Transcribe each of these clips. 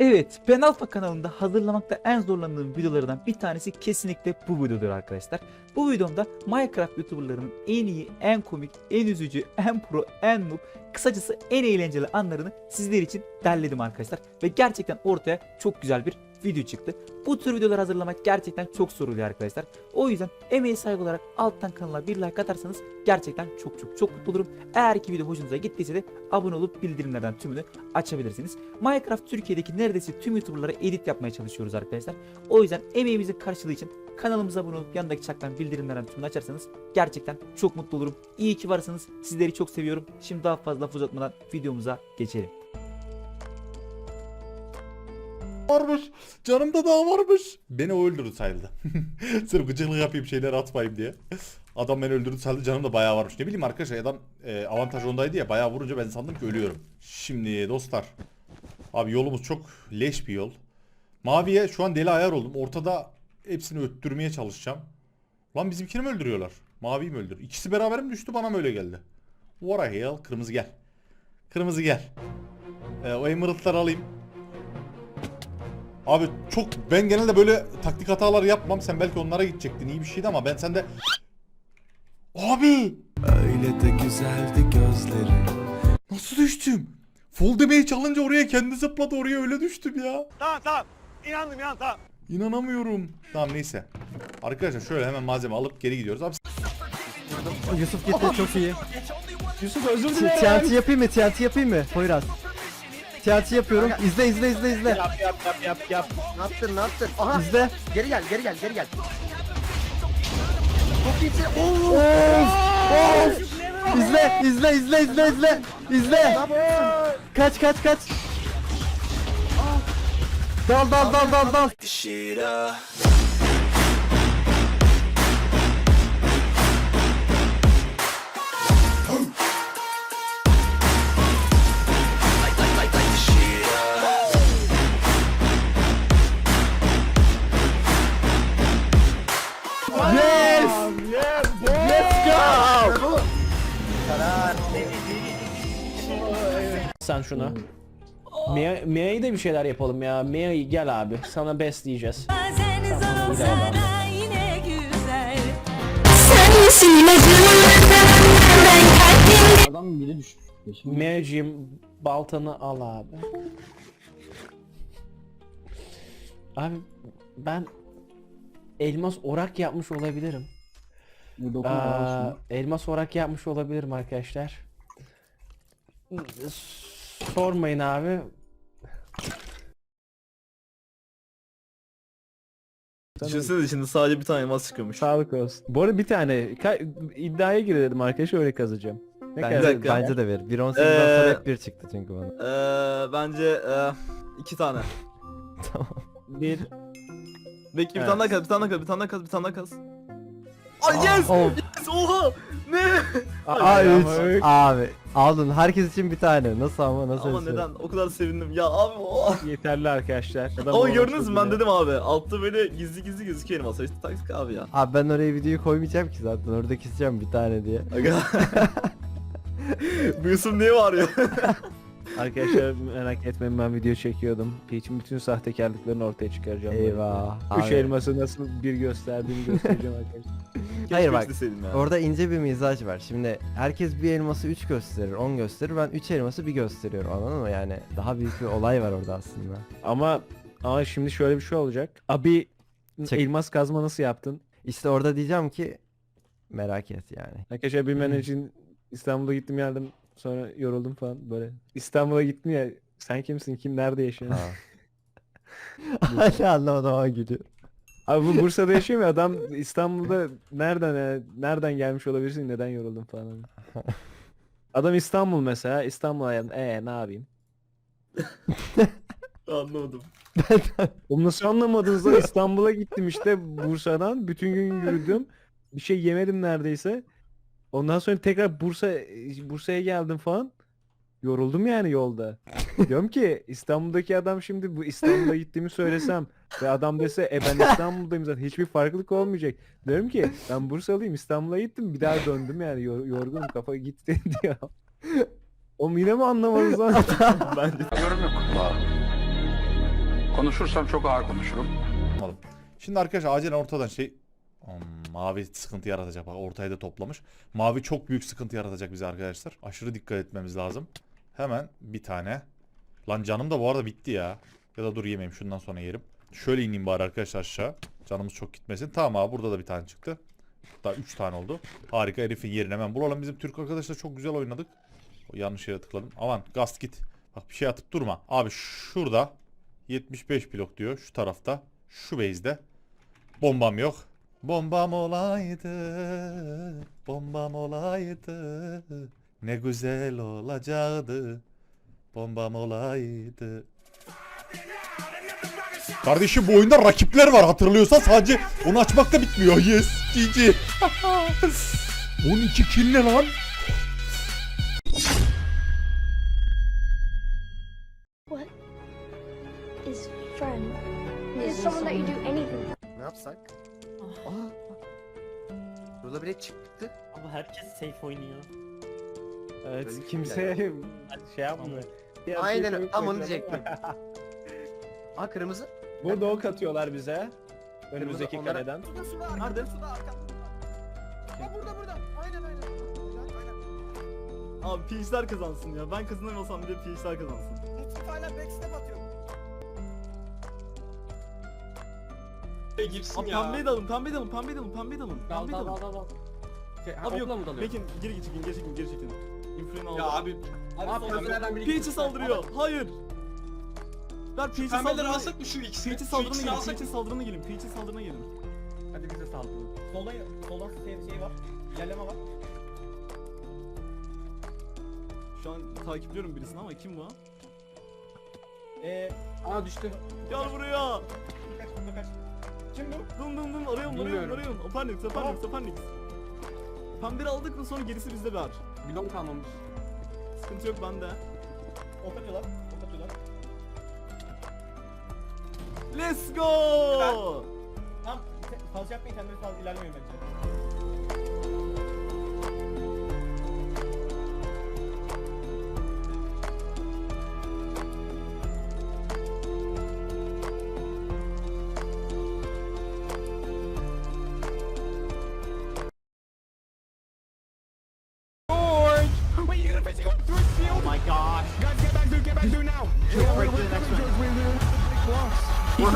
Evet, Ben Alfa kanalında hazırlamakta en zorlandığım videolardan bir tanesi kesinlikle bu videodur arkadaşlar. Bu videomda Minecraft YouTuberlarının en iyi, en komik, en üzücü, en pro, en noob, kısacası en eğlenceli anlarını sizler için derledim arkadaşlar. Ve gerçekten ortaya çok güzel bir video çıktı. Bu tür videolar hazırlamak gerçekten çok zor oluyor arkadaşlar. O yüzden emeği saygı olarak alttan kanala bir like atarsanız gerçekten çok çok çok mutlu olurum. Eğer ki video hoşunuza gittiyse de abone olup bildirimlerden tümünü açabilirsiniz. Minecraft Türkiye'deki neredeyse tüm YouTuber'lara edit yapmaya çalışıyoruz arkadaşlar. O yüzden emeğimizin karşılığı için kanalımıza abone olup yanındaki çaktan bildirimlerden tümünü açarsanız gerçekten çok mutlu olurum. İyi ki varsınız. Sizleri çok seviyorum. Şimdi daha fazla laf uzatmadan videomuza geçelim. Varmış. Canımda daha varmış. Beni o öldürdü sayıldı. Sırf gıcıklık yapayım şeyler atmayayım diye. Adam beni öldürdü sayıldı canım da bayağı varmış. Ne bileyim arkadaşlar adam e, avantaj ondaydı ya bayağı vurunca ben sandım ki ölüyorum. Şimdi dostlar. Abi yolumuz çok leş bir yol. Maviye şu an deli ayar oldum. Ortada hepsini öttürmeye çalışacağım. Lan bizimkini mi öldürüyorlar? Maviyi mi öldür? İkisi beraber mi düştü bana mı öyle geldi? What a hell? Kırmızı gel. Kırmızı gel. E, o emerald'ları alayım. Abi çok ben genelde böyle taktik hatalar yapmam. Sen belki onlara gidecektin. iyi bir şeydi ama ben sende Abi Öyle de güzeldi gözleri nasıl düştüm? Full damage çalınca oraya kendi zıpladı oraya öyle düştüm ya. Tamam tamam. İnandım inan tamam. İnanamıyorum. Tamam neyse. Arkadaşlar şöyle hemen malzeme alıp geri gidiyoruz. Abi Yusuf gitti çok iyi. Yusuf özür T- TNT yapayım mı? TNT yapayım mı? Poyraz. TNT yapıyorum. İzle izle izle izle. Yap yap yap yap yap. Ne yaptın ne yaptın? Aha İzle. geri gel geri gel geri gel. Çok iyisin. Of! Of! İzle izle izle izle izle. İzle. Kaç kaç kaç. Dal dal dal dal dal. Sen şuna. Mia, Mia'yı da bir şeyler yapalım ya. Mia gel abi. Sana best diyeceğiz. Bazen zor yine güzel. Ben Adam biri düşmüş. Mia'cığım baltanı al abi. Abi ben elmas orak yapmış olabilirim. Aa, elmas orak yapmış olabilirim arkadaşlar. Sormayın abi. Düşünsene şimdi sadece bir tane elmas çıkıyormuş. Sağlık olsun. Bu arada bir tane ka- iddiaya girelim arkadaş öyle kazacağım. Ne Bence, kadar? dakika. bence de ver. 1.18'den Ee, sonra hep bir çıktı çünkü bana. Eee bence eee iki tane. Bir Belki bir Evet. tane daha kaz, bir tane daha kaz, bir tane daha kaz, bir tane daha kaz. Ay yes! Of. Yes! Oha! Ne? Aa, üç. ama öyle- Abi aldın herkes için bir tane. Nasıl ama nasıl? Ama neden? O kadar sevindim. Ya abi o. yeterli arkadaşlar. Adam Ama gördünüz mü ben dedim abi. Altta böyle gizli gizli gözüküyor elmas. İşte taktik abi ya. Abi ben oraya videoyu koymayacağım ki zaten orada keseceğim bir tane diye. Aga. Bu Yusuf niye bağırıyor? Arkadaşlar merak etmeyin ben video çekiyordum. Peach'in bütün sahtekarlıklarını ortaya çıkaracağım. Eyvah. Üç Abi, elması nasıl bir gösterdiğimi göstereceğim arkadaşlar. Hayır bak, isteseydim ya. Orada ince bir mizaj var. Şimdi herkes bir elması 3 gösterir, 10 gösterir. Ben 3 elması bir gösteriyorum anladın mı? Yani daha büyük bir olay var orada aslında. ama ama şimdi şöyle bir şey olacak. Abi Çek. elmas kazma nasıl yaptın? İşte orada diyeceğim ki merak et yani. Arkadaşlar bilmen için İstanbul'a gittim geldim sonra yoruldum falan böyle. İstanbul'a gittim ya sen kimsin kim nerede yaşıyorsun? Ha. Hala anlamadım ama gülüyor. Abi bu Bursa'da yaşıyor ya adam İstanbul'da nereden ya, nereden gelmiş olabilirsin neden yoruldun falan. Adam İstanbul mesela İstanbul'a geldim ee ne yapayım? Anlamadım. Oğlum nasıl anlamadınız lan İstanbul'a gittim işte Bursa'dan bütün gün yürüdüm bir şey yemedim neredeyse. Ondan sonra tekrar Bursa Bursa'ya geldim falan. Yoruldum yani yolda. Diyorum ki İstanbul'daki adam şimdi bu İstanbul'a gittiğimi söylesem ve adam dese e ben İstanbul'dayım zaten hiçbir farklılık olmayacak. Diyorum ki ben Bursalıyım İstanbul'a gittim bir daha döndüm yani yor- yorgunum kafa gitti diyor. Oğlum yine mi anlamadınız lan? Bence. Konuşursam çok ağır konuşurum. Anladım. Şimdi arkadaşlar acilen ortadan şey Hmm, mavi sıkıntı yaratacak bak ortayı da toplamış. Mavi çok büyük sıkıntı yaratacak bize arkadaşlar. Aşırı dikkat etmemiz lazım. Hemen bir tane. Lan canım da bu arada bitti ya. Ya da dur yemeyeyim şundan sonra yerim. Şöyle ineyim bari arkadaşlar aşağı. Canımız çok gitmesin. Tamam abi burada da bir tane çıktı. Hatta 3 tane oldu. Harika herifin yerini hemen bulalım. Bizim Türk arkadaşlar çok güzel oynadık. O yanlış yere tıkladım. Aman gaz git. Bak bir şey atıp durma. Abi şurada 75 blok diyor şu tarafta. Şu base'de. Bombam yok. Bombam olaydı. Bombam olaydı. Ne güzel olacaktı. Bombam olaydı. Kardeşim bu oyunda rakipler var hatırlıyorsan sadece onu açmakta bitmiyor. Yes GG. 12 kill ne lan? What is friend? Is someone that you do anything Ne yapsak? Aa. Yola bile çıktı. Ama herkes safe oynuyor. Evet Böyle bir kimse şey yapmıyor. Aynen öyle. Tam onu diyecektim. Aa kırmızı. Burada ok atıyorlar bize. Önümüzdeki onlara- kaleden. Suda suda Nerede? Suda arkamda. Aa burada burada. Aynen aynen. Abi piçler kazansın ya. Ben kazanamıyorsam bile piçler kazansın. Mustafa hala backstep atıyor. Girsin ya. Pembeyi de alın, pembeyi de alın, pembeyi de alın, pembeyi de alın. Pembeyi de alın. Abi yok. Pekin geri çekin, geri çekin, geri çekin. Influencer aldı. Ya abi. Abi pembelerden biri Peach'i saldırıyor. Hayır. Ver Peach'i saldırına. alsak mı şu ikisini? Peach'i saldırına gelin, Peach'i saldırına gelin, Peach'i saldırına gelin. Hadi bize saldırın. Solda soldan şey, şey var. İlerleme var. Şu an takipliyorum birisini ama kim bu? Eee aa düştü. Gel buraya. Kaç burada kaç. Kim bu? Dum dum dum arıyorum, arıyorum, arıyorum. Apernix, Apernix, Apernix. Pembeyi aldık mı sonra gerisi bizde ver. Bilon kalmamış. Sıkıntı yok bende. Ok atıyorlar. Ok atıyorlar. Let's go! Tamam. Fazla yapmayın kendiniz fazla ilerlemeyin bence.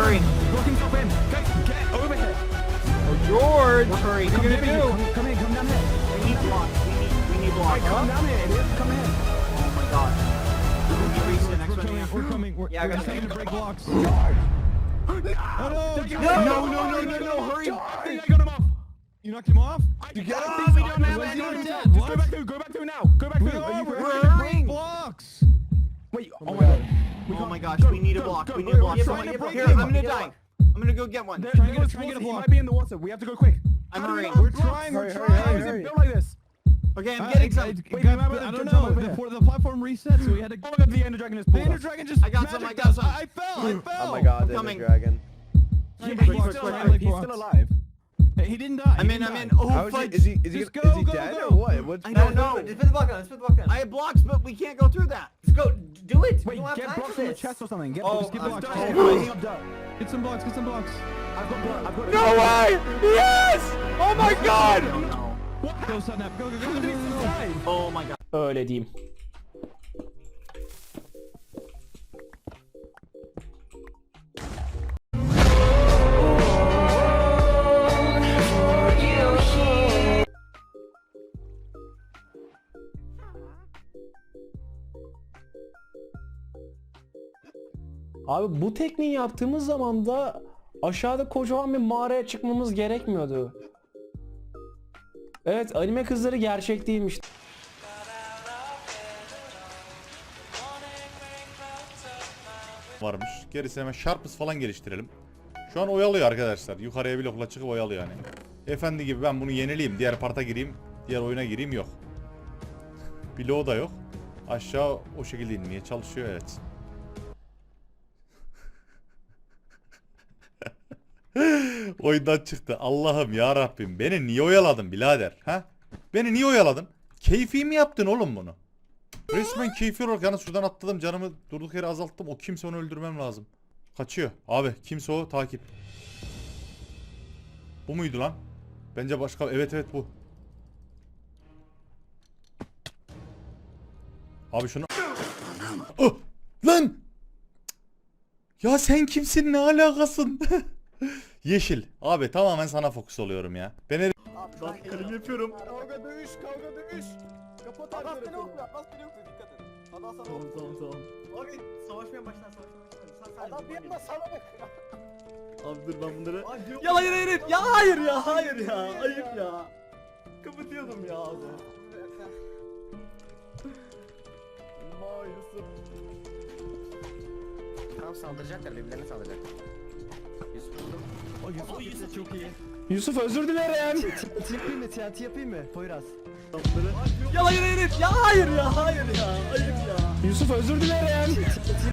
We're hurrying. Looking to win. Get, get over here. Oh, George. We're hurrying. What are you gonna do? Come, come in, come down here. We need blocks. We need, we need blocks. Come down here. Come in. Oh my god. To reach the next one. We're coming. We're, Yeah, I got coming you. to break blocks. No, no, no, no, no, no, hurry. I think I got him off. You knocked him off? You got him? We don't have any Just go back through, go back through now. Go back through. We're hurrying. Blocks. Wait, oh my god. Oh my gosh, we need a block. We need a block. Here, I'm gonna die. I'm gonna go get one. Try and get a, try get a block. He might be in the water. We have to go quick. I'm we hurrying. not We're trying, we're Hurry, hurry, trying. hurry, How is it built like this? Okay, I'm Uh, getting it- some. it- Wait, Wait, I remember don't know. jump over. Before the platform reset, so we had to. Oh my god, the ender dragon just The Ender. Dragon just. I got some, Magic I got some. I fell, I fell. Oh my god, the coming. dragon. He, Quick, he's still alive. He's still alive. Hey, He didn't die. I'm He in, didn't I'm in. die. Oh, How is he? fudge. Is he? Is he? Just is he go, dead go. or what? What's I don't know. Just put the block on. Just put the block on. I have blocks, but we can't go through that. Let's go. Do it. Wait, we don't have get time blocks for from the this. chest or something. Get, Oh, just get I'm blocks. done. Oh, I'm done. Get some blocks. Get some blocks. I've got block. I've got. No way! Yes! Oh my god! Go Satnap. Go go go. go, go, go. Oh my god. Öyle diyeyim. Abi bu tekniği yaptığımız zaman da aşağıda kocaman bir mağaraya çıkmamız gerekmiyordu. Evet anime kızları gerçek değilmiş. varmış. Gerisi hemen Sharpness falan geliştirelim. Şu an oyalıyor arkadaşlar. Yukarıya blokla çıkıp oyalıyor yani. Efendi gibi ben bunu yenileyim. Diğer parta gireyim. Diğer oyuna gireyim yok. Bloğu da yok. Aşağı o şekilde inmeye çalışıyor evet. Oyundan çıktı. Allah'ım ya Rabbim. Beni niye oyaladın birader? Ha? Beni niye oyaladın? Keyfi mi yaptın oğlum bunu? Resmen keyfi olarak yalnız şuradan atladım canımı durduk yere azalttım. O kimse onu öldürmem lazım. Kaçıyor. Abi kimse o takip. Bu muydu lan? Bence başka. Evet evet bu. Abi şunu... Oh! Lan! Ya sen kimsin ne alakasın? Yeşil. Abi tamamen sana fokus oluyorum ya. Ben Bak kalemi yapıyorum. Kavga dövüş, kavga dövüş. Kapat Adas beni okla, Adas beni okla dikkat et. Adas sana Tamam tamam tamam. Abi savaşmaya başlar, savaşmaya başlar. Adam bir yandan sana bak. Abi dur ben bunları... Ya hayır hayır. Ya hayır ya hayır ya. Ayıp ya. Kapatıyordum ya abi. Maalesef. Tamam saldıracaklar, birbirlerine saldıracaklar. Yusuf çok iyi. Yusuf özür dilerim. TNT yapayım mı? TNT yapayım mı? Poyraz. Ya hayır hayır hayır. Ya hayır ya hayır ya. Ayıp ya. Yusuf özür dilerim.